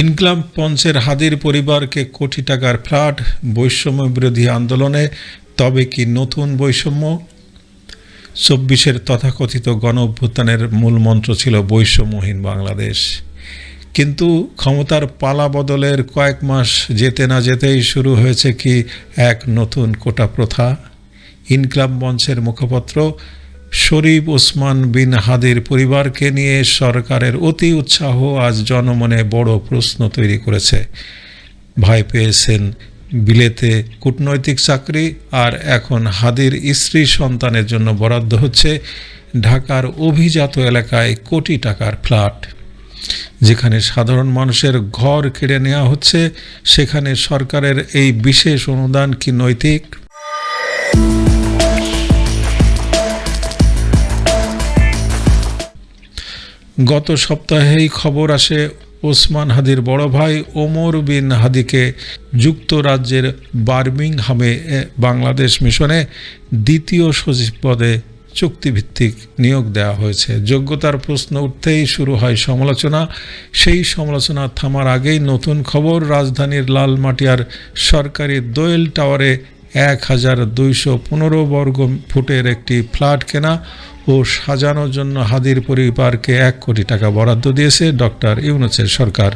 ইনকলাম পঞ্চের হাদির পরিবারকে কোটি টাকার ফ্ল্যাট বৈষম্য বিরোধী আন্দোলনে, তবে কি নতুন বৈষম্য? চব্বিশের তথাকথিত গণ অভ্যুত্থানের মূল মন্ত্র ছিল বৈষম্যহীন বাংলাদেশ। কিন্তু ক্ষমতার পালা বদলের কয়েক মাস যেতে না যেতেই শুরু হয়েছে কি এক নতুন কোটা প্রথা? ইনকলাব মঞ্চের মুখপাত্র শরীফ ওসমান বিন হাদির পরিবারকে নিয়ে সরকারের অতি উৎসাহ আজ জনমনে বড় প্রশ্ন তৈরি করেছে। ভাই পেয়েছেন বিলেতে কূটনৈতিক চাকরি আর এখন হাদির স্ত্রী সন্তানের জন্য বরাদ্দ হচ্ছে ঢাকার অভিজাত এলাকায় কোটি টাকার ফ্ল্যাট। যেখানে সাধারণ মানুষের ঘর কেড়ে নেওয়া হচ্ছে, সেখানে সরকারের এই বিশেষ অনুদান কি নৈতিক? গত সপ্তাহেই খবর আসে, ওসমান হাদির বড় ভাই ওমর বিন হাদিকে যুক্তরাজ্যের বার্মিংহামে বাংলাদেশ মিশনে দ্বিতীয় সচিব পদে চুক্তিভিত্তিক নিয়োগ দেওয়া হয়েছে। যোগ্যতার প্রশ্ন উঠতেই শুরু হয় সমালোচনা। সেই সমালোচনা থামার আগেই নতুন খবর, রাজধানীর লালমাটিয়ার সরকারি দোয়েল টাওয়ারে এক হাজার দুইশো পনেরো বর্গ ফুটের একটি ফ্ল্যাট কেনা ও সাজানোর জন্য হাদির পরিবারকে এক কোটি টাকা বরাদ্দ দিয়েছে ডক্টর ইউনুসের সরকার।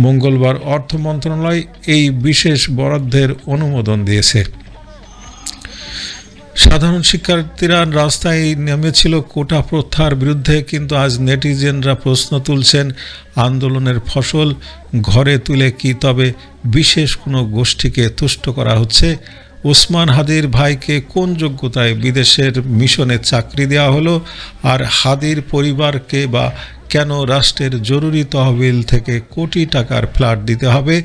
মঙ্গলবার অর্থ মন্ত্রণালয় এই বিশেষ বরাদ্দের অনুমোদন দিয়েছে। সাধারণ শিক্ষার্থীরা রাস্তায় নেমেছিল কোটা প্রথার বিরুদ্ধে, কিন্তু আজ নেটিজেনরা প্রশ্ন তুলছেন, আন্দোলনের ফসল ঘরে তুলে কি তবে বিশেষ কোনো গোষ্ঠীকে তুষ্ট করা হচ্ছে? ওসমান হাদির ভাইকে কোন যোগ্যতায় বিদেশের মিশনে চাকরি দেওয়া হলো? আর হাদির পরিবারকে বা কেন রাষ্ট্রের জরুরি তহবিল থেকে কোটি টাকার ফ্ল্যাট দিতে হবে?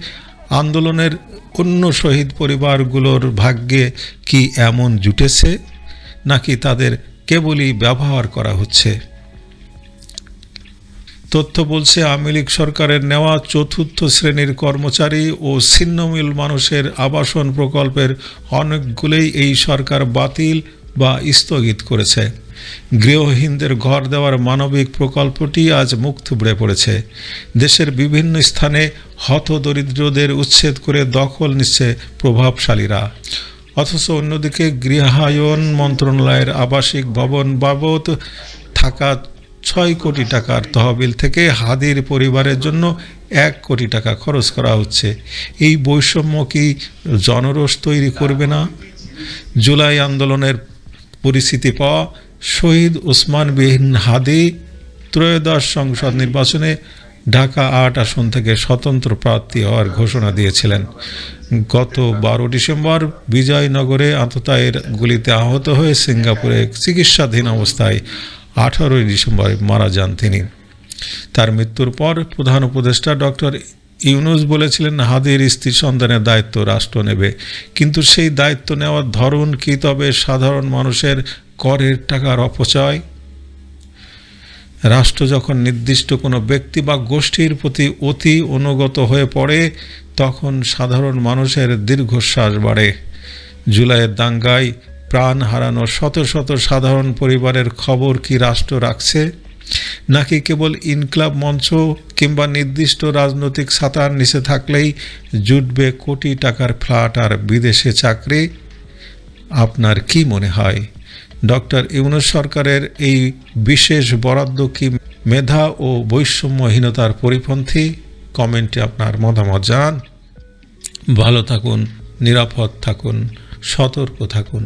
আন্দোলনের অন্য শহীদ পরিবারগুলোর ভাগ্যে কি এমন জুটেছে? নাকি তাদের কেবলই ব্যবহার করা হচ্ছে? তথ্য বলছে, আওয়ামী লীগ সরকারের নেওয়া চতুর্থ শ্রেণির কর্মচারী ও ছিন্নমিল মানুষের আবাসন প্রকল্পের অনেকগুলোই এই সরকার বাতিল বা স্থগিত করেছে। গৃহহীনদের ঘর দেওয়ার মানবিক প্রকল্পটি আজ মুখ থুবড়ে পড়েছে। দেশের বিভিন্ন স্থানে হতদরিদ্রদের উচ্ছেদ করে দখল নিচ্ছে প্রভাবশালীরা। অথচ অন্যদিকে গৃহায়ন মন্ত্রণালয়ের আবাসিক ভবন বাবদ থাকা ছয় কোটি টাকার তহবিল থেকে হাদির পরিবারের জন্য এক কোটি টাকা খরচ করা হচ্ছে। এই বৈষম্য কি জনরোষ তৈরি করবে না? জুলাই আন্দোলনের পরিস্থিতি পাওয়া শহীদ ওসমান বিন হাদি ত্রয়োদশ সংসদ নির্বাচনে ঢাকা আট আসন থেকে স্বতন্ত্র প্রার্থী হওয়ার ঘোষণা দিয়েছিলেন। গত বারো ডিসেম্বর বিজয়নগরে আততায়ের গুলিতে আহত হয়ে সিঙ্গাপুরে চিকিৎসাধীন অবস্থায় আঠারোই ডিসেম্বর মারা যান তিনি। তার মৃত্যুর পর প্রধান উপদেষ্টা ডক্টর ইউনুস বলেছিলেন, হাদির স্ত্রী সন্তানের দায়িত্ব রাষ্ট্র নেবে। কিন্তু সেই দায়িত্ব নেওয়ার ধরন কি? তবে সাধারণ মানুষের করের টাকার অপচয়। রাষ্ট্র যখন নির্দিষ্ট কোনো ব্যক্তি বা গোষ্ঠীর প্রতি অতি অনুগত হয়ে পড়ে, তখন সাধারণ মানুষের দীর্ঘশ্বাস বাড়ে। জুলাইয়ের দাঙ্গায় প্রাণ হারানো শত শত সাধারণ পরিবারের খবর কি রাষ্ট্র রাখছে? নাকি কেবল ইনক্লাব মঞ্চ কিংবা নির্দিষ্ট রাজনৈতিক ছাতার নিচে থাকলেই জুটবে কোটি টাকার ফ্ল্যাট আর বিদেশে চাকরি? আপনার কি মনে হয়? ডক্টর ইউনুস সরকারের এই বিশেষ বরাদ্দ কি মেধা ও বৈষম্যহীনতার পরিপন্থী? কমেন্টে আপনার মতামত জান ভালো থাকুন, নিরাপদ থাকুন, সতর্ক থাকুন।